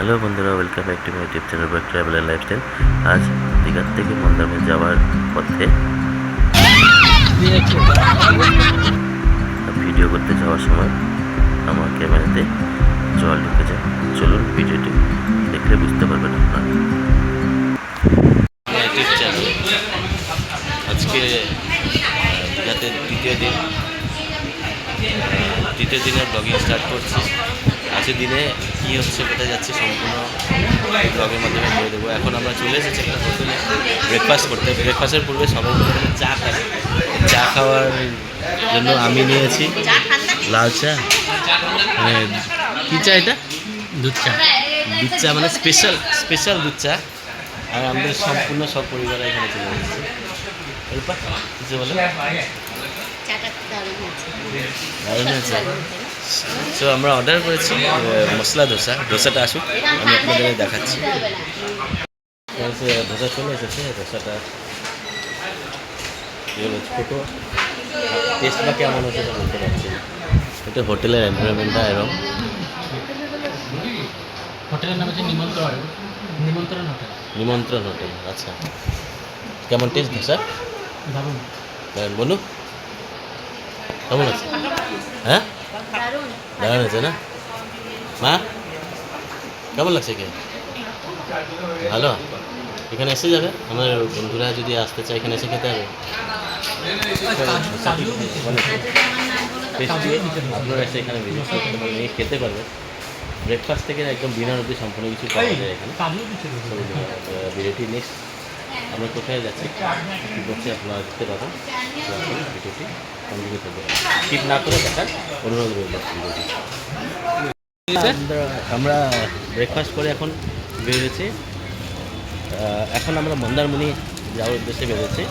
Hello বন্ধুরা welcome back to my YouTube channel by travel and lifestyle আজ দীঘার থেকে মন্দারমণি যাওয়ার পথে ভিডিও করতে যাওয়ার সময় আমার ক্যামেরাতে জল ঢুকে যায়। চলুন ভিডিওটি দেখলে বুঝতে পারবেন আপনারা। চ্যানেল আজকে দীঘাতে দ্বিতীয় দিন। তৃতীয় দিনের ব্লগিং স্টার্ট করছি। আজকের দিনে কী হচ্ছে কোথায় যাচ্ছে সম্পূর্ণ ব্লগের মাধ্যমে বলে দেবো। এখন আমরা চলে এসেছি একটা হোটেলে ব্রেকফাস্ট করতে। ব্রেকফাস্টের পূর্বে সবাই চা খাই। চা খাওয়ার জন্য আমি নিয়েছি লাল চা। মানে কী চা এটা? দুধ চা। দুধ চা মানে স্পেশাল স্পেশাল দুধ চা। আর আমাদের সম্পূর্ণ সব পরিবার এখানে চলে এসেছে। কিছু বলে? দারুণ হয়েছে। সো আমরা অর্ডার করেছি মশলা ধোসা ধোসাটা আসুক আমি আপনাদের দেখাচ্ছি। ধোসা চলে এসেছে ধোসাটা ছোটো। টেস্ট বা কেমন হচ্ছে সেটা বলতে পারছি এটা হোটেলের এনভায়রনমেন্টটা এরকম হোটেলের নাম হচ্ছে নিমন্ত্রণ। নিমন্ত্রণ হোটেল। নিমন্ত্রণ হোটেল আচ্ছা। কেমন টেস্ট ধোসা দারুণ। দারুণ। বলু কেমন আছে? হ্যাঁ? দারুণ দারুণ আছে না? মা? কেমন লাগছে কে ভালো? এখানে এসে যাবে? আমার বন্ধুরা যদি আসতে চায় এখানে এসে খেতে হবে? আপনারা এসে এখানে ভিজিট করতে পারবেন খেতে পারবেন। ব্রেকফাস্ট থেকে একদম ডিনার অবধি সম্পূর্ণ কিছু পাওয়া যায় এখানে। কাজুও নেক্সট আমরা কোথায় যাচ্ছি? কী করছি আপনারা দেখতে পাবেন ভিডিওটি কন্টিনিউ করব স্কিপ না করে দেখার অনুরোধ রইল ভিডিওটি আমরা ব্রেকফাস্ট করে এখন বেরোয়েছি। এখন আমরা মন্দারমণি যাওয়ার উদ্দেশ্যে বেরোচ্ছি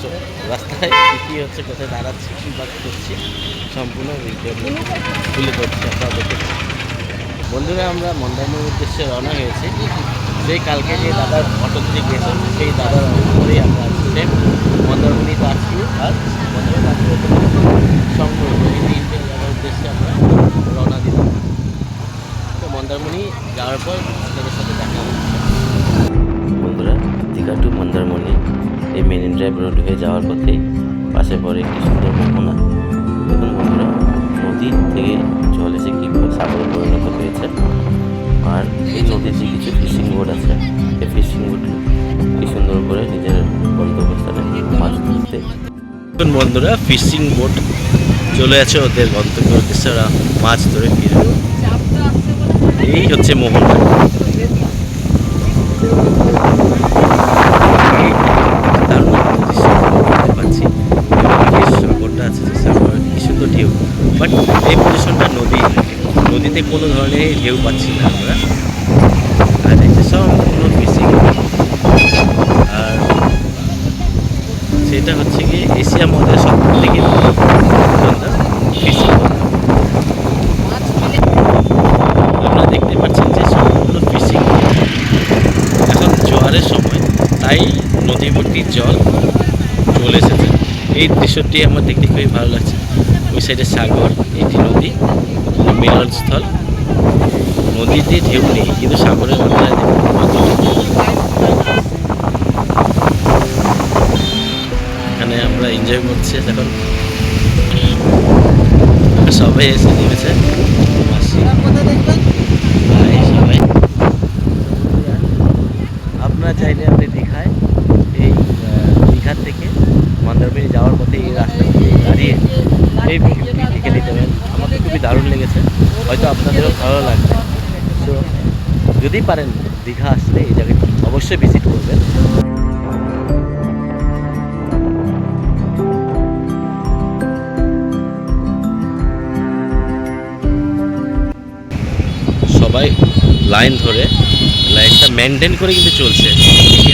So, রাস্তায় কী হচ্ছে কোথায় দাঁড়াচ্ছি কী বা করছি সম্পূর্ণ তুলে ধরছি আপনারা পাবেন। বন্ধুরা আমরা মন্দারমণির উদ্দেশ্যে রওনা হয়েছি। সেই কালকে যে দাদার অটো থেকে গেছেন সেই দাদার অটো করেই আমরা সেম মন্দারমণি আসছি, আর মন্দারমণি শঙ্কর এই তিনটে জায়গার উদ্দেশ্যে আমরা রওনা দিলাম। তো মন্দারমণি যাওয়ার পর আপনাদের সাথে দেখা বন্ধুরা দীঘা টু মন্দারমণি, এই মেরিন ড্রাইভ রোড হয়ে যাওয়ার পথেই পাশে পড়ে একটি সুন্দর মোহনা দেখুন বন্ধুরা নদী থেকে জল এসে কী করে সাগরে পরিণত হয়েছে। আর এই নদীতে কিছু ফিশিং বোট আছে, এই ফিশিং বোট কি সুন্দর করে নিজের গন্তব্যস্থানে মাছ ধরতে বন্ধুরা ফিশিং বোট চলে আছে ওদের গন্তব্য উদ্দেশ্যে। মাছ ধরে ফিরবে এই হচ্ছে মোহনা দারুণ একটা দৃশ্য দেখতে পাচ্ছি এবং আগের সাগরটা আছে যে সাগর কি সুন্দর ঢেউ বাট এই পজিশনটা নদী নদীতে কোনো ধরনের ঢেউ পাচ্ছি না আমরা। আর এই সম্পূর্ণ ফিশিং আর সেটা হচ্ছে কি এশিয়া মধ্যে সব থেকে আপনারা দেখতে পাচ্ছেন যে সম্পূর্ণ ফিশিং এখন জোয়ারের সময়, তাই নদী ভর্তি জল চলে এসেছে। এই দৃশ্যটি আমার দেখতে খুবই ভালো লাগছে। ওই সাইডে সাগর, এটি নদী, মিলনস্থল। নদীতে ঢেউ নেই কিন্তু সাগরের মাথায় এখানে আমরা এনজয় করছি এখন সবাই এসে নেমেছে মাসি ভাই সবাই আপনারা চাইলে আপনি দীঘায় এই আহ, দীঘার থেকে মন্দারমণি যাওয়ার পথে এই রাস্তা দিয়ে দাঁড়িয়ে এই ভিউটি দেখে নিতে পারেন আমাকে খুবই দারুণ লেগেছে হয়তো আপনাদেরও ভালো লাগবে তো যদি পারেন দীঘা আসলে এই জায়গাটি অবশ্যই ভিজিট করবেন। সবাই লাইন ধরে লাইনটা মেনটেন করে কিন্তু চলছে। দেখি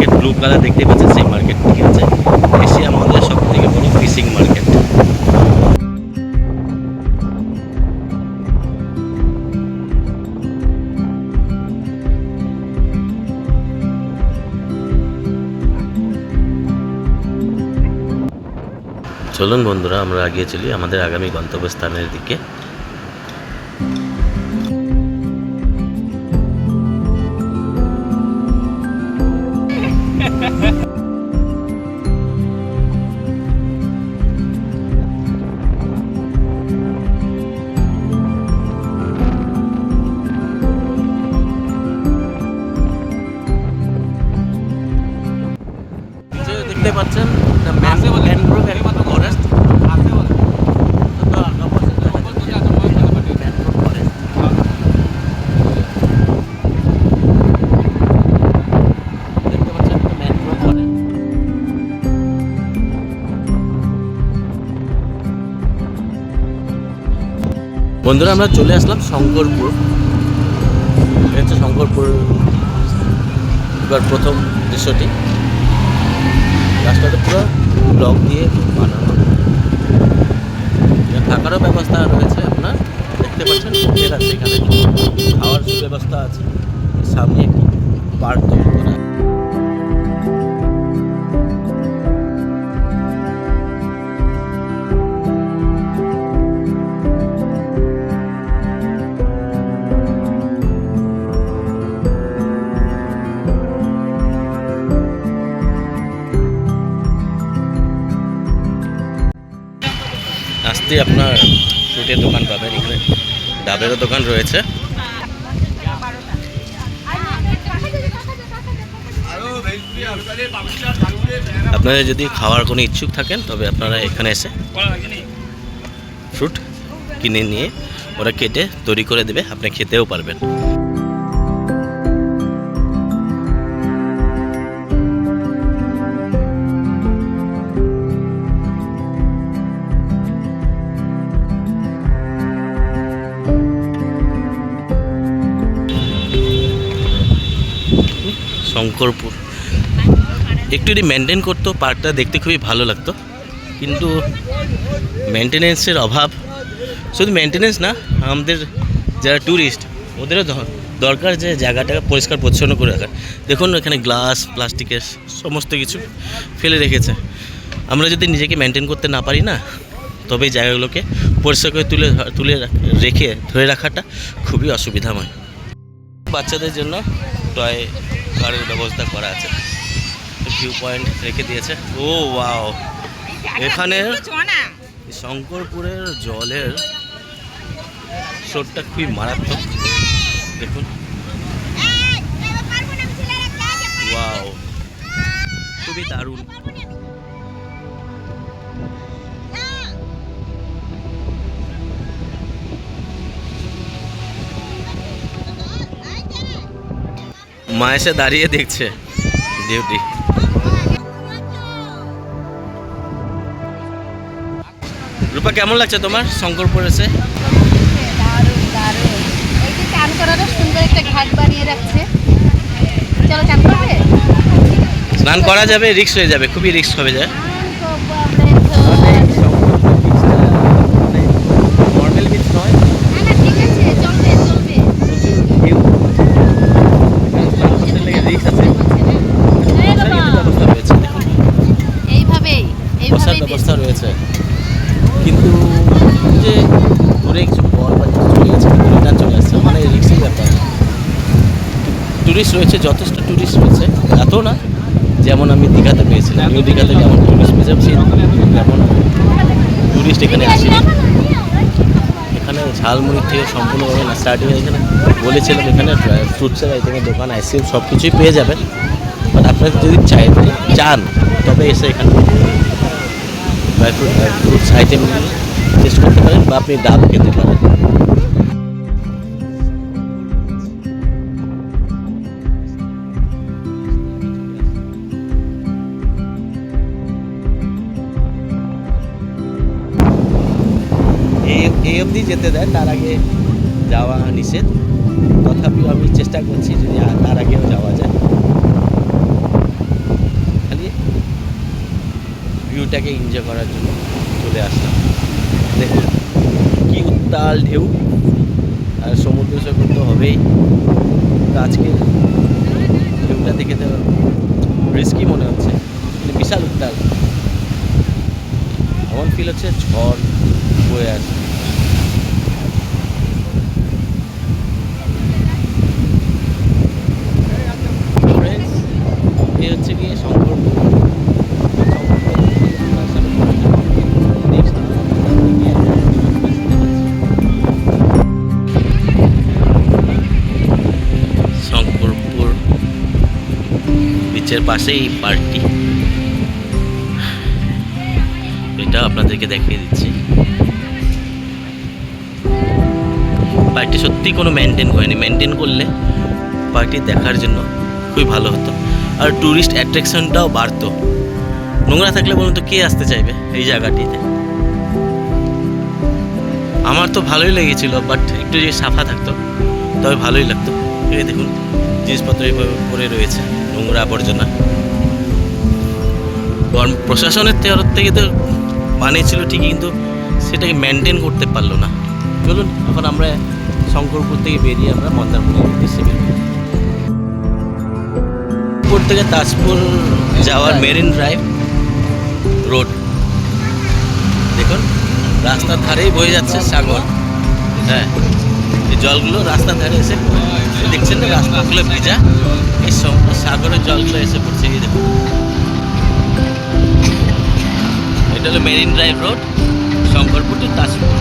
মার্কেট ব্লু কালার দেখতে পাচ্ছেন সেই মার্কেট ঠিক আছে? এশিয়া মহাদেশের সব থেকে বড় ফিশিং মার্কেট চলুন বন্ধুরা, আমরা আগিয়ে চলি আমাদের আগামী গন্তব্যস্থানের দিকে। বন্ধুরা, আমরা চলে আসলাম শঙ্করপুর। হচ্ছে শঙ্করপুর এবার প্রথম দৃশ্যটি। রাস্তাটা পুরো ব্লক দিয়ে বানানো। থাকারও ব্যবস্থা রয়েছে আপনার। দেখতে পাচ্ছেন এখানে খাওয়ার সুব্যবস্থা আছে। সামনে একটি পার্ক তৈরি করা আসতে আপনার ফ্রুটের দোকান পাবেন এখানে ডাবেরও দোকান রয়েছে। আপনারা যদি খাওয়ার কোনো ইচ্ছুক থাকেন, তবে আপনারা এখানে এসে ফ্রুট কিনে নিয়ে ওরা কেটে তৈরি করে দেবে, আপনি খেতেও পারবেন। শঙ্করপুর। একটু যদি মেনটেন করতো পার্কটা দেখতে খুবই ভালো লাগতো। কিন্তু মেনটেনেন্সের অভাব। শুধু মেনটেনেন্স না, আমাদের যারা ট্যুরিস্ট ওদেরও দরকার যে জায়গাটাকে পরিষ্কার, পরিচ্ছন্ন করে রাখার। দেখুন এখানে গ্লাস প্লাস্টিকের সমস্ত কিছু ফেলে রেখেছে। আমরা যদি নিজেকে মেনটেন করতে না পারি না, তবে এই জায়গাগুলোকে পরিষ্কার করে তুলে তুলে রেখে, ধরে রাখাটা খুবই অসুবিধাময়। বাচ্চাদের জন্য টয় কারের ব্যবস্থা করা আছে। ভিউ পয়েন্ট রেখে দিয়েছে। ও ওয়াও এখানে শঙ্করপুরের জলের স্রোতটা খুবই মারাত্মক। দেখুন। ওয়াও খুবই দারুণ। মা এসে দাঁড়িয়ে দেখছে। ডিউটি রূপা, কেমন লাগছে তোমার? শঙ্কর যে চান সুন্দর একটা ঘাট বানিয়ে রাখছে চলো চান স্নান করা যাবে রিক্স হয়ে যাবে, খুবই রিক্স হবে যায় চান করব আমরা এখন। নর্মাল বিচ নয় না না ঠিক আছে চলবে চলবে প্রচুর ঢেউ রিক্স আছে এই বসার বাবা, কিন্তু ব্যবস্থা রয়েছে দেখুন এইভাবেই বসার এইভাবেই ব্যবস্থা রয়েছে কিন্তু যে দূরে কিছু বল বা কিছু চলে গেছে কিন্তু রিটার্ন চলে আসছে মানে রিক্সের ব্যাপার ট্যুরিস্ট রয়েছে, যথেষ্ট ট্যুরিস্ট রয়েছে। এত না, যেমন আমি দীঘাতে পেয়েছিলাম। নিউ দীঘাতে যেমন ট্যুরিস্ট পেয়েছিলাম, সেই তেমন ট্যুরিস্ট এখানে আসেনি। এখানে ঝালমুড়ি থেকে সম্পূর্ণভাবে না স্টার্টিংয়ে এখানে বলেছিলাম এখানে ফ্রুটসের আইটেমের দোকান আইসক্রিম সব কিছুই পেয়ে যাবেন। বাট আপনারা যদি চাই, চান, তবে এসে এখানে ড্রাই ফ্রুট ফ্রুটস আইটেমগুলি টেস্ট করতে পারেন বা আপনি ডাব খেতে পারেন। যেতে দেয়, তার আগে যাওয়া নিষেধ। তথাপিও আমি চেষ্টা করছি যদি তার আগেও যাওয়া যায়। খালি ভিউটাকে এনজয় করার জন্য চলে আসলাম। দেখুন, কি উত্তাল ঢেউ। আর সমুদ্র সৈকত তো হবেই। তো আজকে ঢেউটা দেখে তো রিস্কি মনে হচ্ছে। বিশাল উত্তাল। এমন ফিল হচ্ছে ঝড় বয়ে আছে Friends, এই শঙ্করপুর বিচের পাশেই পার্কটি। এটা আপনাদেরকে দেখিয়ে দিচ্ছি। পার্কটি সত্যি কোনো মেনটেন করেনি মেনটেন করলে পার্কটি দেখার জন্য খুবই ভালো হতো। আর ট্যুরিস্ট অ্যাট্রাকশনটাও বাড়তো। নোংরা থাকলে বলুন তো কে আসতে চাইবে এই জায়গাটিতে? আমার তো ভালোই লেগেছিল বাট একটু যদি সাফা থাকতো, তবে ভালোই লাগতো। এই দেখুন, জিনিসপত্র এইভাবে পড়ে রয়েছে, নোংরা আবর্জনা। প্রশাসনের তরফ থেকে তো বানিয়েছিল ঠিকই, কিন্তু সেটাকে মেনটেন করতে পারল না। চলুন, এখন আমরা শঙ্করপুর থেকে বেরিয়ে আমরা মন্দারমণির উদ্দেশ্যে বেরোবো শঙ্করপুর থেকে তাজপুর যাওয়ার মেরিন ড্রাইভ রোড। দেখুন রাস্তার ধারেই বয়ে যাচ্ছে সাগর। হ্যাঁ এই জলগুলো রাস্তার ধারে এসে দেখছেন না রাস্তাগুলো ভেজা। এই সমস্ত সাগরের জলগুলো এসে পড়ছে এই দেখুন। এটা হলো marine drive road Shankarpur to Tajpur.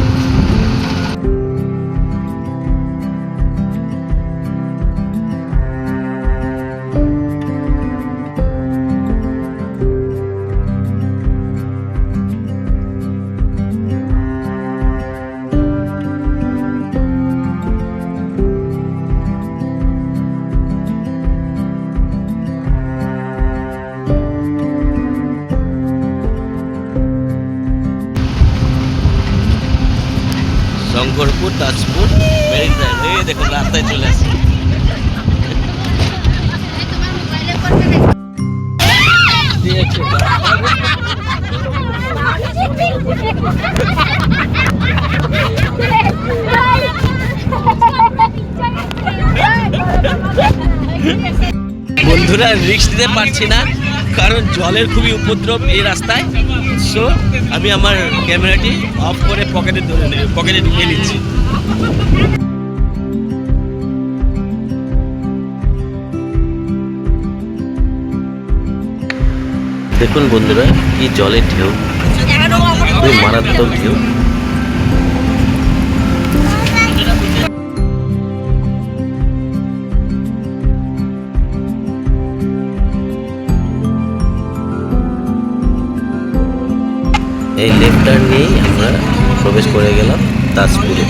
বন্ধুরা রিক্স দিতে পারছি না কারণ জলের খুবই উপদ্রব এই রাস্তায়। সো আমি আমার ক্যামেরাটি অফ করে পকেটে ধরে পকেটে ঢুকে নিচ্ছি। দেখুন বন্ধুরা কি জলের ঢেউ মারাত্মক ঢেউ। এই লেফট টার্ন নিয়েই আমরা প্রবেশ করে গেলাম তাজপুরে।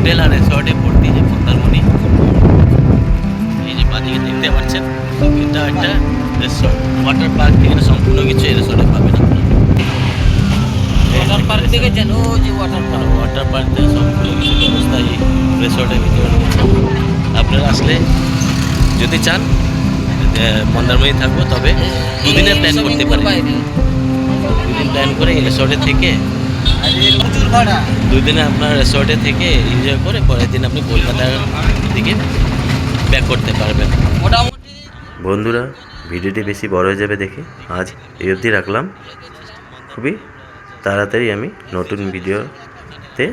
হোটেল আর রিসর্টে ভর্তি যে মন্দারমণি এই যে বাদিকে দেখতে পাচ্ছেন এটা একটা রিসর্ট ওয়াটার পার্ক থেকে সম্পূর্ণ কিছু এই রিসর্টে পাবেন ওয়াটার পার্ক থেকে যেন যে ওয়াটার পার্ক ওয়াটার পার্ক থেকে সম্পূর্ণ কিছু ব্যবস্থা এই রিসর্টের ভিতরে আপনারা আসলে যদি চান মন্দারমণি থাকব তবে দুদিনের প্ল্যান করতে পারি দুদিন প্ল্যান করে এই রিসর্টে থেকে ভাড়া দুদিনে আপনার রিসর্টে থেকে এনজয় করে পরের দিন আপনি কলকাতার দিকে ব্যাক করতে পারবেন। বন্ধুরা, ভিডিওটি বেশি বড় হয়ে যাবে দেখে আজ এই অবধি রাখলাম। খুবই তাড়াতাড়ি আমি নতুন ভিডিওতে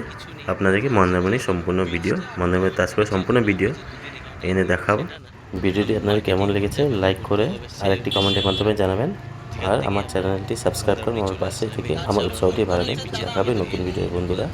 আপনাদেরকে মন্দারমণির সম্পূর্ণ ভিডিও, মন্দারমণি তাজপুরের সম্পূর্ণ ভিডিও এনে দেখাবো। ভিডিওটি আপনাদের কেমন লেগেছে লাইক করে আর একটি কমেন্টের মাধ্যমে জানাবেন। আর আমার চ্যানেলটি সাবস্ক্রাইব করুন আমার পাশে থেকে আমার উৎসাহটি ভালো দেখাবে নতুন ভিডিও বন্ধুরা।